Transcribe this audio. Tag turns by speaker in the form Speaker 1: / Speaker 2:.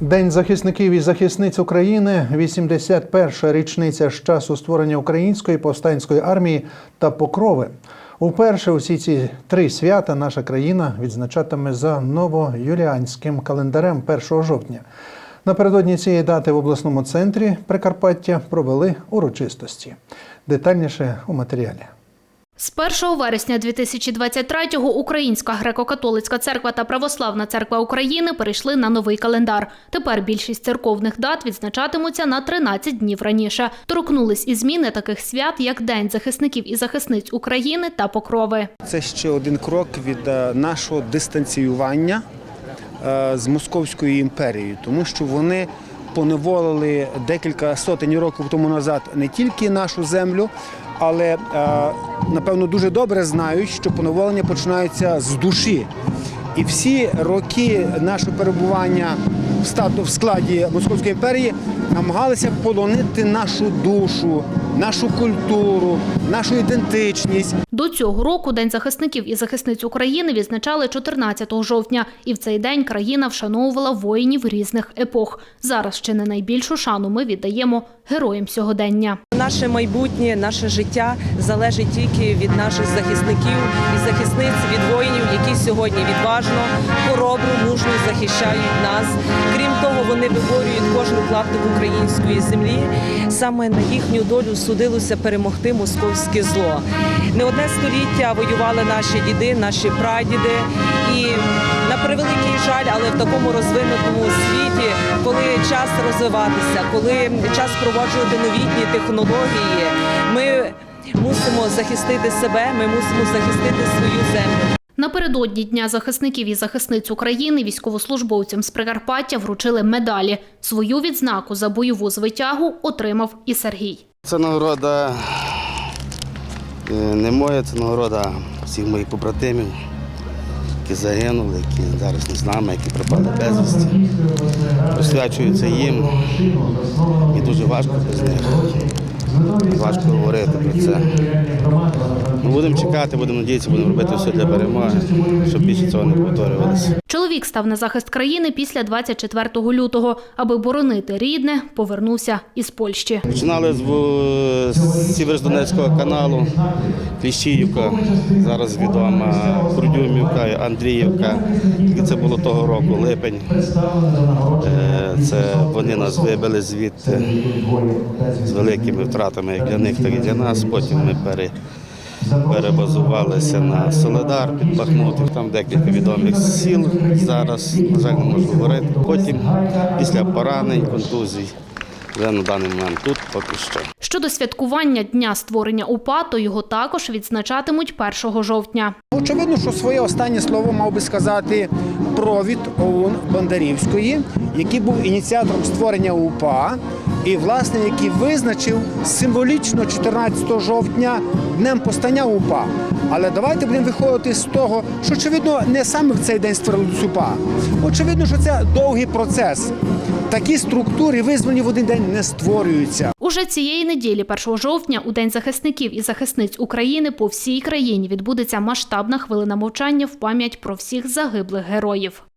Speaker 1: День захисників і захисниць України, 81-ша річниця з часу створення української повстанської армії та покрови. Уперше усі ці три свята наша країна відзначатиме за новоюліанським календарем 1 жовтня. Напередодні цієї дати в обласному центрі Прикарпаття провели урочистості. Детальніше у матеріалі.
Speaker 2: З 1 вересня 2023-го Українська греко-католицька церква та Православна церква України перейшли на новий календар. Тепер більшість церковних дат відзначатимуться на 13 днів раніше. Торкнулись і зміни таких свят, як День захисників і захисниць України та Покрови.
Speaker 3: Це ще один крок від е, нашого дистанціювання е, з Московською імперією, тому що вони поневолили декілька сотень років тому назад не тільки нашу землю, але е, напевно дуже добре знають, що поневолення починається з душі. І всі роки нашого перебування стату в складі Московської імперії намагалися полонити нашу душу, нашу культуру, нашу ідентичність.
Speaker 2: До цього року День захисників і захисниць України відзначали 14 жовтня, і в цей день країна вшановувала воїнів різних епох. Зараз ще не найбільшу шану ми віддаємо героям сьогодення.
Speaker 4: Наше майбутнє, наше життя залежить тільки від наших захисників і захисниць, від воїнів, які сьогодні відважно, хоробро, мужньо захищають нас. Крім того, вони виборюють кожну клаптик української землі. Саме на їхню долю судилося перемогти московське зло. Не одне століття воювали наші діди, наші прадіди. І на превеликий жаль, але в такому розвинутому світі, коли час розвиватися, коли час впроваджувати новітні технології, ми мусимо захистити себе, ми мусимо захистити свою землю.
Speaker 2: Напередодні Дня захисників і захисниць України військовослужбовцям з Прикарпаття вручили медалі. Свою відзнаку за бойову звитягу отримав і Сергій.
Speaker 5: Це нагорода е, не моя, це нагорода всіх моїх побратимів, які загинули, які зараз не з нами, які пропали безвісті. Присвячується їм. І дуже важко без них. Важко говорити про це. Ми будемо чекати, будемо надіятися, будемо робити все для перемоги, щоб більше цього не повторювалося.
Speaker 2: Чоловік став на захист країни після 24 лютого. Аби боронити рідне, повернувся із Польщі.
Speaker 5: Починали з, з Сіверськодонецького каналу, Кліщіївка, зараз відома Курдюмівка, Андріївка. І це було того року, липень. Е, Це вони нас вибили звідти з великими втратами як для них, так і для нас. Потім ми пере, перебазувалися на Соледар під Бахмутів. Там декілька відомих сіл зараз, на жаль, не можу говорити. Потім після поранень, контузій. Вже на даний момент тут поки що.
Speaker 2: Щодо святкування дня створення УПА, то його також відзначатимуть 1 жовтня.
Speaker 3: Очевидно, що своє останнє слово мав би сказати провід ОУН Бондарівської, який був ініціатором створення УПА, і власне який визначив символічно 14 жовтня днем постання УПА. Але давайте будемо виходити з того, що очевидно не саме в цей день створили УПА. Очевидно, що це довгий процес. Такі структури визвані в один день не створюються.
Speaker 2: Уже цієї неділі, 1 жовтня, у День захисників і захисниць України по всій країні відбудеться масштабна хвилина мовчання в пам'ять про всіх загиблих героїв.